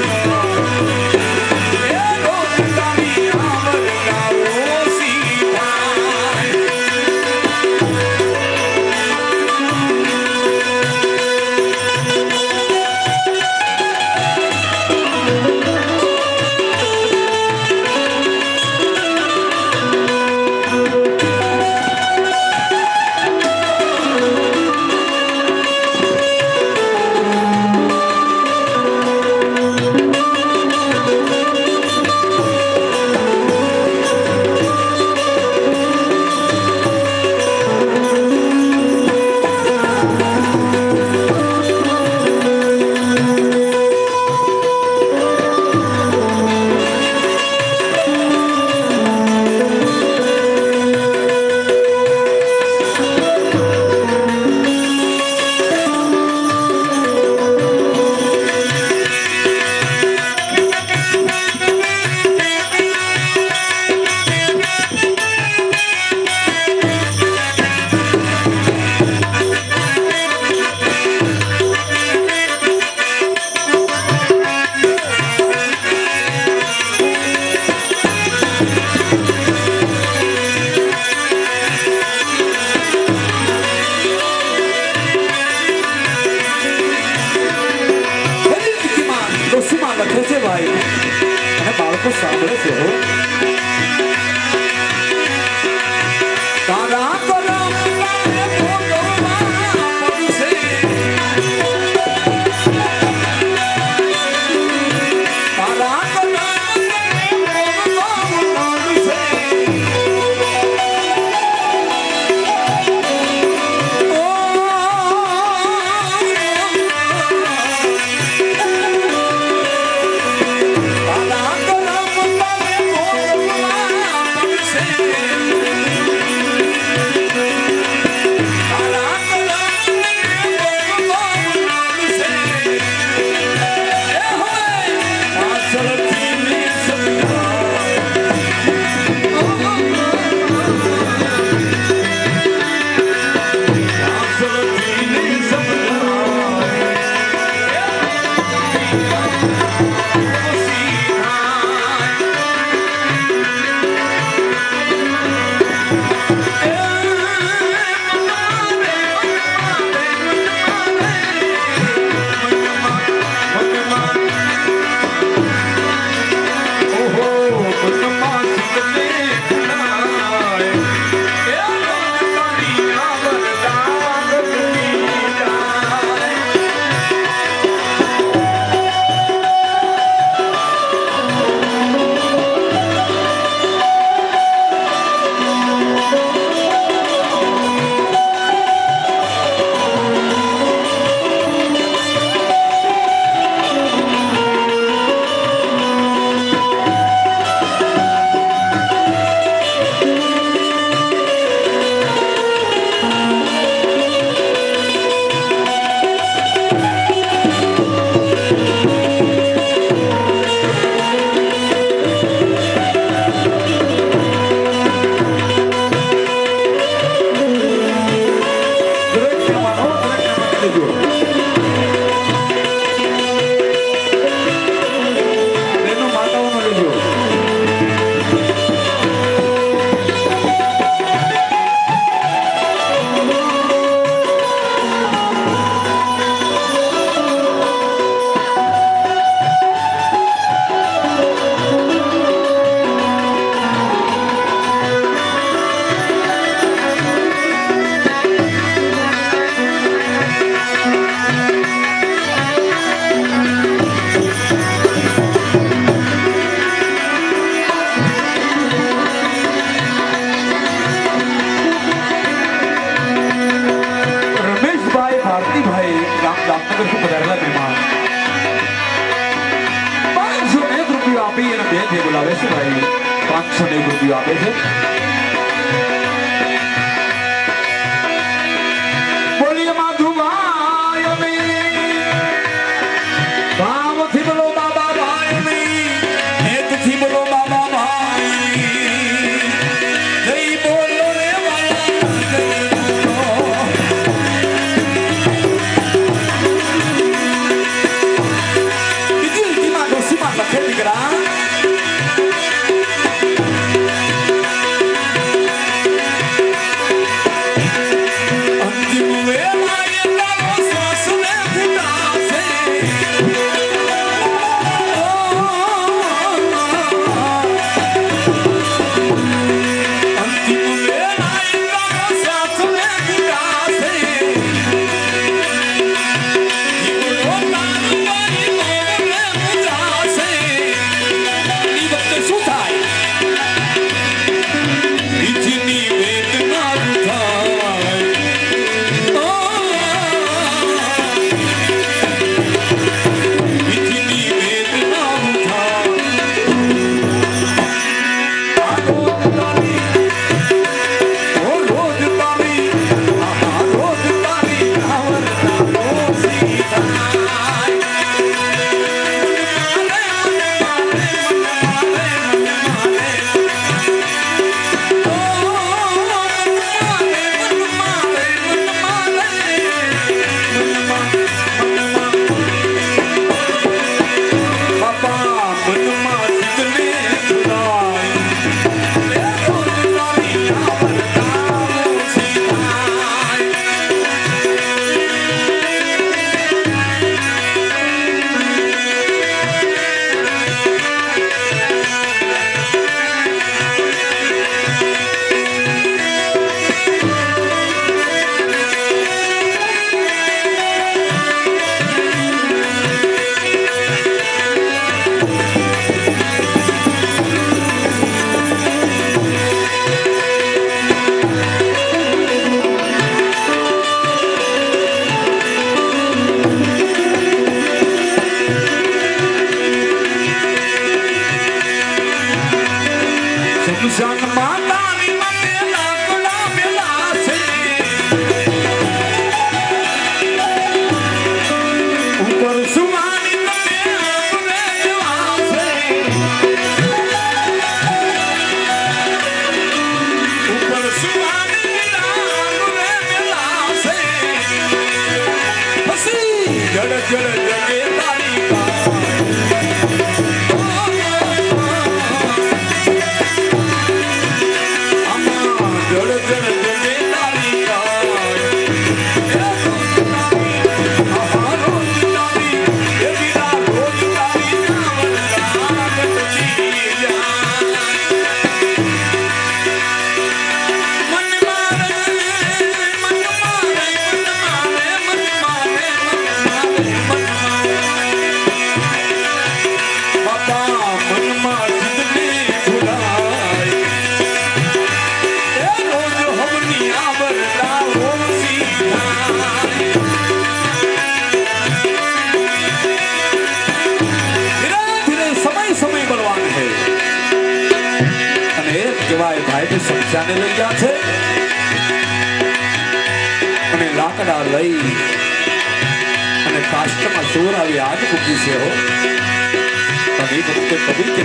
yeah. 그. Yeah. જાને લઈ ગયા છે અને લાકડા લઈ અને કાષ્ટમાં ચોર આવી આગ મૂકી છે હો. તમે ભક્તો કબૂલ કે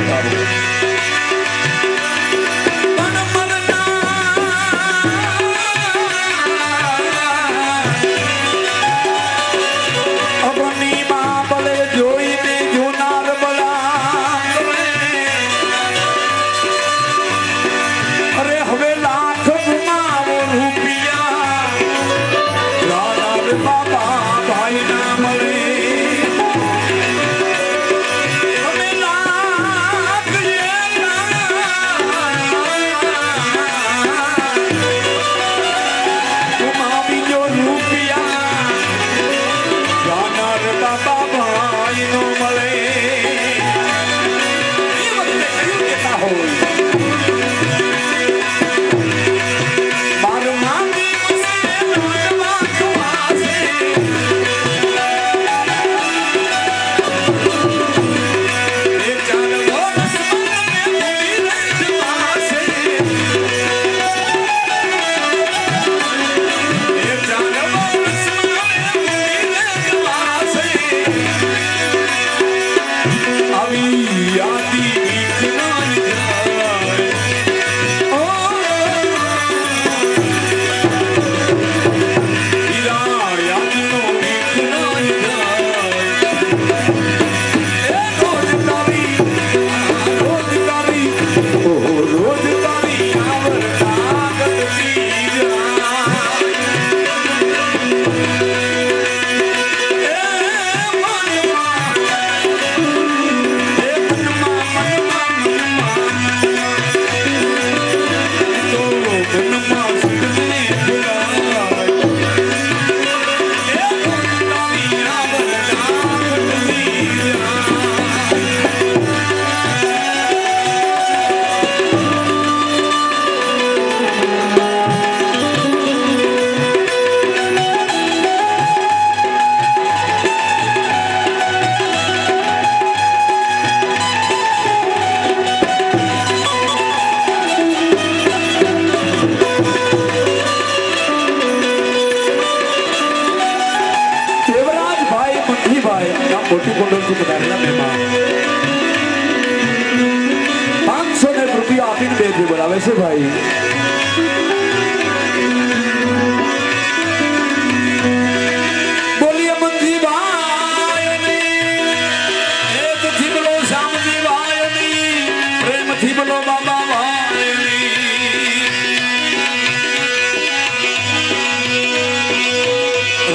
આવે છે ભાઈ. બોલો બાબા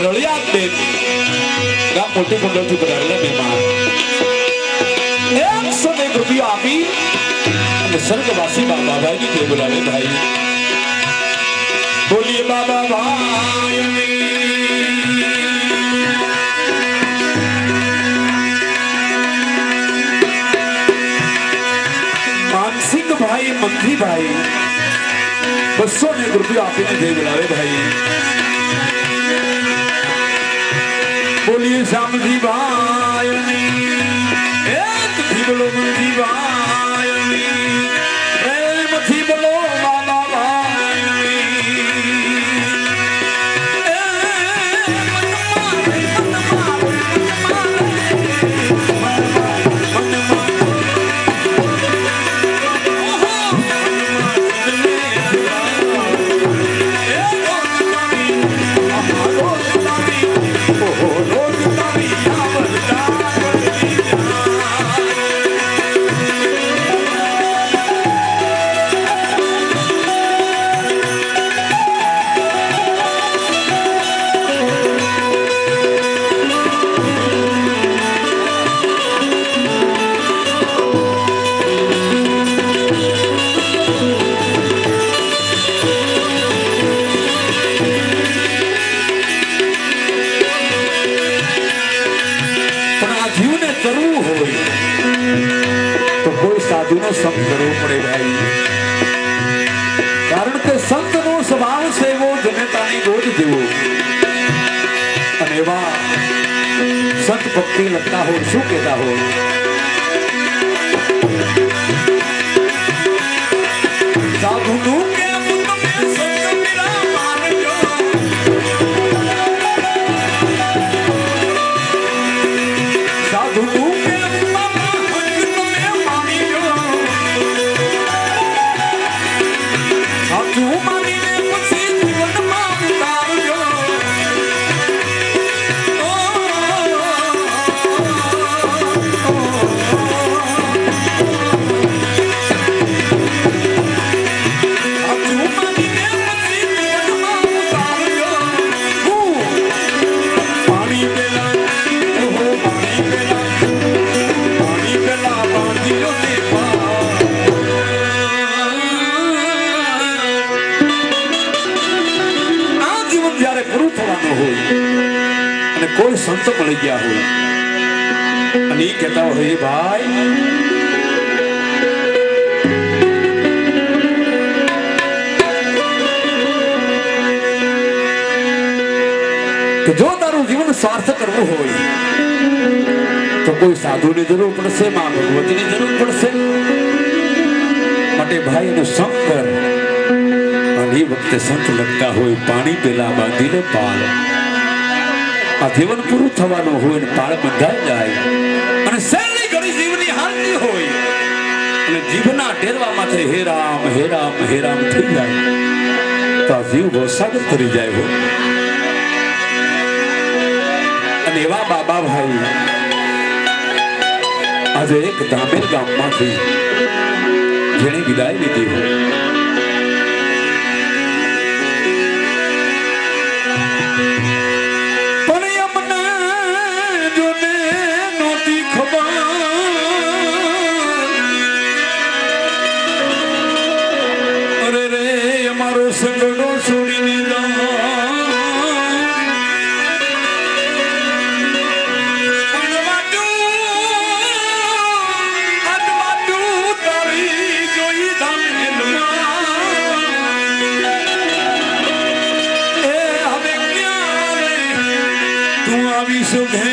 રળિયાત બેન, ગામ મોટી કુંડળથી પધારેલા મહેમાન. એકસો એક રૂપિયા આપી પરમ સ્વર્ગવાસી બાબા ભાઈની જે બોલાવે ભાઈ. બોલીએ બાબા ભાઈ માનસિંહભાઈ, મંથીભાઈ બસો ને રૂપિયા આપીને જે બોલાવે ભાઈ. ભક્તિ લગતા હોય શું કહેતા હોય? જ્યારે પૂરું થવાનું હોય. અને કોઈ સંત મળી ગયા હોય. અને એ કહેતા હોય ભાઈ. જો તારું જીવન સ્વાર્થ કરવું હોય, તો કોઈ સાધુની જરૂર પડશે, માં ભગવતીની જરૂર પડશે. માટે ભાઈ એનો સંગ કર. અને વખતે સંત લગતા હોય, પાણી પેલા બાંધીને પાળ. આ જીવન પૂરું થવાનું હોય ને પાળ બંધાઈ જાય. અને સહેલી ઘડી જીવની હાલતી હોય. અને જીભના ટેરવા માથે હે રામ હે રામ હે રામ થઈ જાય. તો આ જીવ ભવસાગર કરી જાય હો. અને એવા બાબા ભાઈ, આજે એક ધામેલ ગામમાંથી જેણે વિદાય લીધી હોય. soon